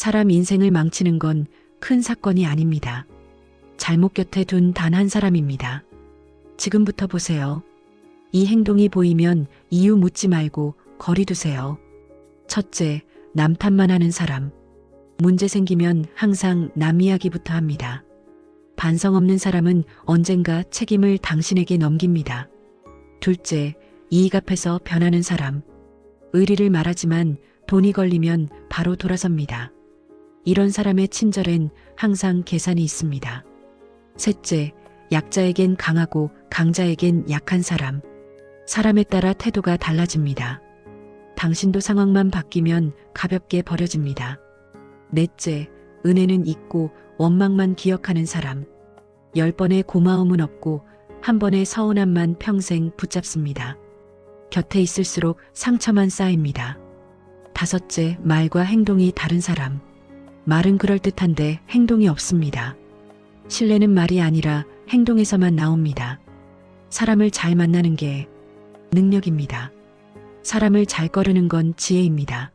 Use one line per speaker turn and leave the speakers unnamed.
사람 인생을 망치는 건 큰 사건이 아닙니다. 잘못 곁에 둔 단 한 사람입니다. 지금부터 보세요. 이 행동이 보이면 이유 묻지 말고 거리 두세요. 첫째, 남 탓만 하는 사람. 문제 생기면 항상 남 이야기부터 합니다. 반성 없는 사람은 언젠가 책임을 당신에게 넘깁니다. 둘째, 이익 앞에서 변하는 사람. 의리를 말하지만 돈이 걸리면 바로 돌아섭니다. 이런 사람의 친절엔 항상 계산이 있습니다. 셋째, 약자에겐 강하고 강자에겐 약한 사람. 사람에 따라 태도가 달라집니다. 당신도 상황만 바뀌면 가볍게 버려집니다. 넷째, 은혜는 있고 원망만 기억하는 사람. 열 번의 고마움은 없고 한 번의 서운함만 평생 붙잡습니다. 곁에 있을수록 상처만 쌓입니다. 다섯째, 말과 행동이 다른 사람. 말은 그럴듯한데 행동이 없습니다. 신뢰는 말이 아니라 행동에서만 나옵니다. 사람을 잘 만나는 게 능력입니다. 사람을 잘 거르는 건 지혜입니다.